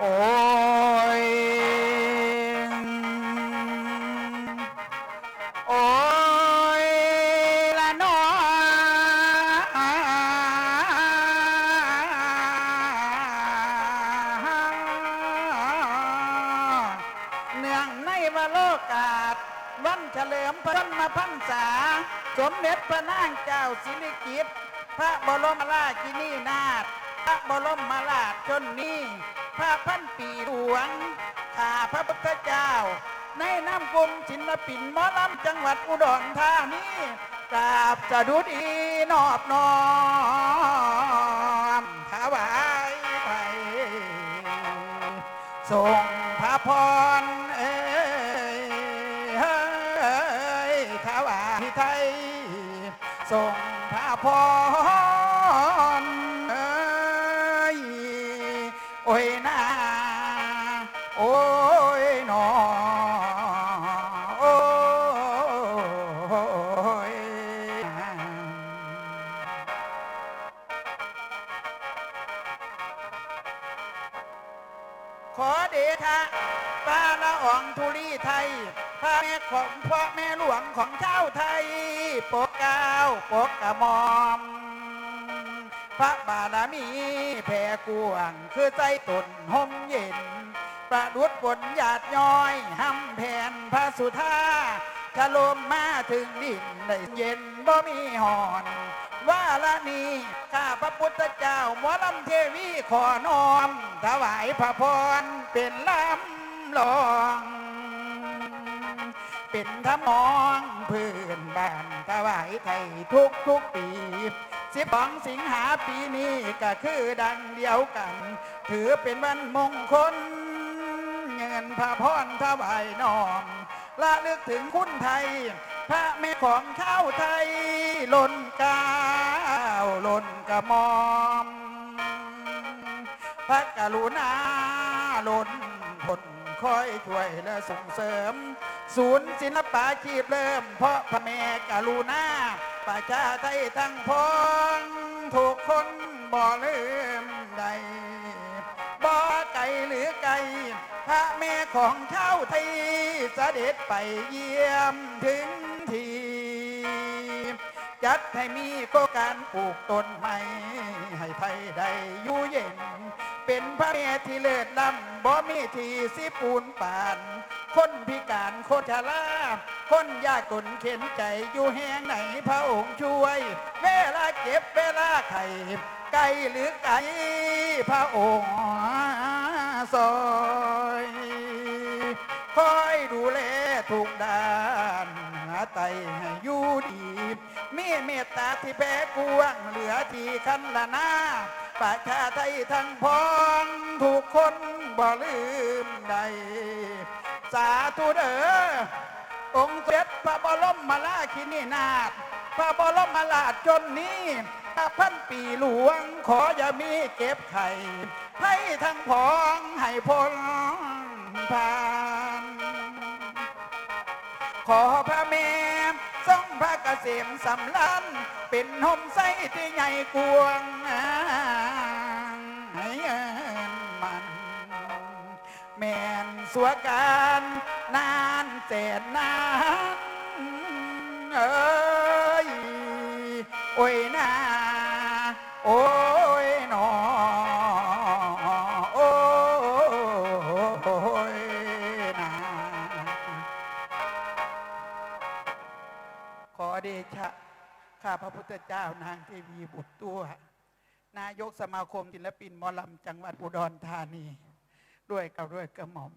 โอ้ย โอ้ยละนอเนื่องในวโลกาสวันเฉลิมพระชนมพรรษา สมเด็จพระนางเจ้าสิริกิติ์พระบรมราชินีนาถพระบรมราชชนนี พระพันปีหลวงข้าพระพุทธเจ้า ในน้ำกลมศิลปินหมอลำจังหวัดอุดรธานีกราบสะดุดีนอบน้อมถวายไปส่งพระพรเอ้ยเฮ้ยถวายไทยส่งพระพร ขอเดชะปาละอองธุลีไทยพระแม่ของพ่อแม่หลวงของชาวไทยโปกเก้าวโปกกระหมอม พระบารมีแผ่กวางคือใจตนห่มเย็น ประดุดฝนหยาดย้อยห้ำแผ่นพระสุธาถลมมาถึงดินได้เย็นบ่มีหอน ว่าละนี้ข้าพระพุทธเจ้าหมอลำเทวีขอน้อมถวายพระพรเป็นลำลอง เป็นทำนองพื้นบ้านถวายไทยทุกทุกปีสิบองสิงหาปีนี้ก็คือดังเดียวกัน ถือเป็นวันมงคล เงินพระพรถวายน้อมละลึกถึงคุณไทย พระแม่ของชาวไทยล้น ก้าวล้นกระมอม พระกรุณาล้นผลคอยช่วยและส่งเสริม ศูนย์ศิลปาชีพเริ่ม เพราะพระแม่กรุณาประชาไทยทั้งพองถูกคนบ่ลืมใดบ่ไกลหรือไกลพระแม่ของชาวไทยเสด็จไปเยี่ยมถึงที จัดให้มีโครงการปลูกต้นไม้ให้ไทยได้อยู่เย็น เป็นพระแม่ที่เลิศล้ำบ่มีทีสิปูนป่าน คนพิการโคชราคนยากจนเข็นใจอยู่แห่งไหนพระองค์ช่วย เวลาเก็บเวลาไข่ไกลหรือไกลพระองค์ซอยคอยดูแลทุกด้านหาไตให้อยู่ดีมี เมตตาที่แผ่กวางเหลือที่คันละหน้าประชาไทยทั้งพ้องทุกคนบ่ลืมใด สาธุเด้อองค์เสด็จพระบรมมาลาคินีนาถพระบรมราชชนนี้พระพันปีหลวงขออย่ามีเก็บไข่ให้ทั้งพ้องให้พ้นผ่าน ขอพระเมมท รงพระเกษมสำลันเป็นหมไส้ที่ใหญ่กวงให้เอินมัน แม่นสัวการนานเศษนานเอ้ยโอ้ยนาน เดชะ ข้าพระพุทธเจ้านางเทวีบุตรตัว นายกสมาคมศิลปินมอลำจังหวัดอุดรธานี ด้วยกับด้วยกระหม่อม